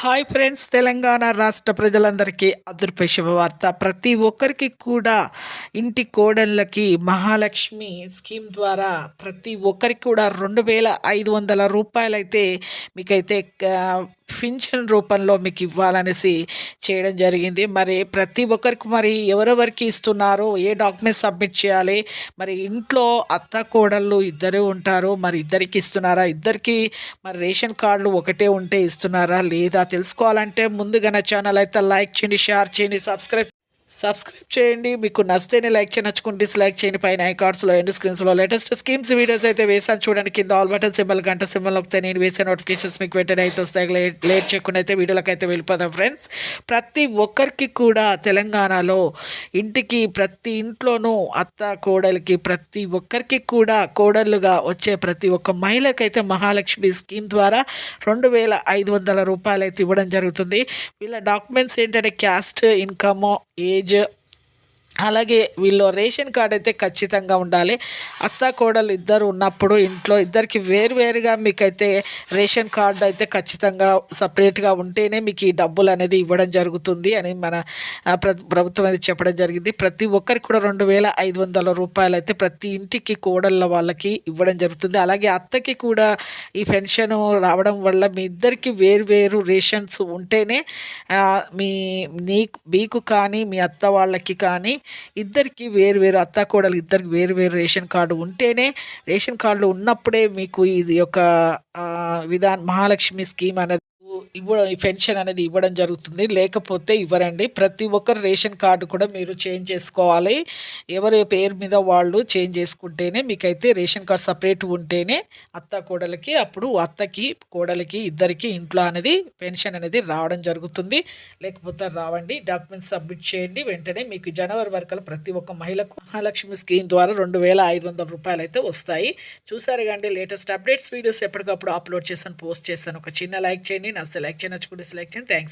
Hi friends Telangana రాష్ట్ర ప్రజలందరికీ అదృప శుభవార్త. ప్రతి ఒక్కరికి కూడా ఇంటి కోడళ్ళకి మహాలక్ష్మి స్కీమ్ ద్వారా ప్రతి ఒక్కరికి కూడా రెండు వేల ఐదు వందల రూపాయలైతే మీకైతే పింఛన్ రూపంలో మీకు ఇవ్వాలనేసి చేయడం జరిగింది. మరి ప్రతి ఒక్కరికి మరి ఎవరెవరికి ఇస్తున్నారు ఏ డాక్యుమెంట్స్ సబ్మిట్ చేయాలి మరి ఇంట్లో అత్త కోడళ్ళు ఇద్దరు ఉంటారు మరి ఇద్దరికి ఇస్తున్నారా ఇద్దరికి మరి రేషన్ కార్డులు ఒకటే ఉంటే ఇస్తున్నారా లేదా తెలుసుకోవాలంటే ముందుగా నా ఛానల్ అయితే లైక్ చేయండి షేర్ చేయండి సబ్స్క్రైబ్ సబ్స్క్రైబ్ చేయండి. మీకు నచ్చితేనే లైక్ చేయండి నచ్చుకుంటే డిస్లైక్ చేయండి. పైన ఐకార్డ్స్లో ఎండ్ స్క్రీన్స్లో లేటెస్ట్ స్కీమ్స్ వీడియోస్ అయితే వేసాను చూడండి. కింద ఆల్ బటన్ సింబల్ గంట సింబల్ వస్తే నేను వేసే నోటిఫికేషన్స్ మీకు వెంటనే అయితే వస్తాయి. లేట్ లేట్ చేయకుండా అయితే వీడియోలకు అయితే వెళ్ళిపోదాం ఫ్రెండ్స్ ప్రతి ఒక్కరికి కూడా తెలంగాణలో ఇంటికి ప్రతి ఇంట్లోనూ అత్త కోడలికి ప్రతి ఒక్కరికి కూడా కోడళ్ళుగా వచ్చే ప్రతి ఒక్క మహిళకైతే మహాలక్ష్మి స్కీమ్ ద్వారా రెండు వేల ఐదు వందల రూపాయలు అయితే ఇవ్వడం జరుగుతుంది. వీళ్ళ డాక్యుమెంట్స్ ఏంటంటే క్యాస్ట్ ఇన్కమ్ ఏజ్ అలాగే వీళ్ళు రేషన్ కార్డ్ అయితే ఖచ్చితంగా ఉండాలి. అత్త కోడలు ఇద్దరు ఉన్నప్పుడు ఇంట్లో ఇద్దరికి వేరువేరుగా మీకైతే రేషన్ కార్డు అయితే ఖచ్చితంగా సపరేట్గా ఉంటేనే మీకు ఈ డబ్బులు అనేది ఇవ్వడం జరుగుతుంది అని మన ప్రభుత్వం అనేది చెప్పడం జరిగింది. ప్రతి ఒక్కరికి కూడా రెండు వేల ఐదు వందల రూపాయలు అయితే ప్రతి ఇంటికి కోడళ్ళ వాళ్ళకి ఇవ్వడం జరుగుతుంది. అలాగే అత్తకి కూడా ఈ పెన్షన్ రావడం వల్ల మీ ఇద్దరికి వేరు వేరు రేషన్స్ ఉంటేనే మీ నీ మీకు కానీ మీ అత్త వాళ్ళకి కానీ ఇద్దరికి వేరు వేరు అత్త కోడలు ఇద్దరికి వేరు వేరు రేషన్ కార్డు ఉంటేనే రేషన్ కార్డులు ఉన్నప్పుడే మీకు ఈ యొక్క ఆ, విధాన్ మహాలక్ష్మి స్కీమ్ అనేది ఇవ్వడం ఈ పెన్షన్ అనేది ఇవ్వడం జరుగుతుంది. లేకపోతే ఇవ్వరండి. ప్రతి ఒక్కరు రేషన్ కార్డు కూడా మీరు చేంజ్ చేసుకోవాలి. ఎవరి పేరు మీద వాళ్ళు చేంజ్ చేసుకుంటేనే మీకైతే రేషన్ కార్డు సపరేట్ ఉంటేనే అత్త కోడలకి అప్పుడు అత్తకి కోడలికి ఇద్దరికి ఇంట్లో అనేది పెన్షన్ అనేది రావడం జరుగుతుంది. లేకపోతే రావండి. డాక్యుమెంట్స్ సబ్మిట్ చేయండి. వెంటనే మీకు జనవరి వరకు ప్రతి ఒక్క మహిళకు మహాలక్ష్మి స్కీమ్ ద్వారా రెండు వేల ఐదు వందల రూపాయలు అయితే వస్తాయి. చూసారు కండి లేటెస్ట్ అప్డేట్స్. వీడియోస్ ఎప్పటికప్పుడు అప్లోడ్ చేస్తాను పోస్ట్ చేస్తాను ఒక చిన్న లైక్ చేయండి. నా లైక్ చేయనచ్చుకుంటే సెలెక్ట్ చేయండి. థ్యాంక్స్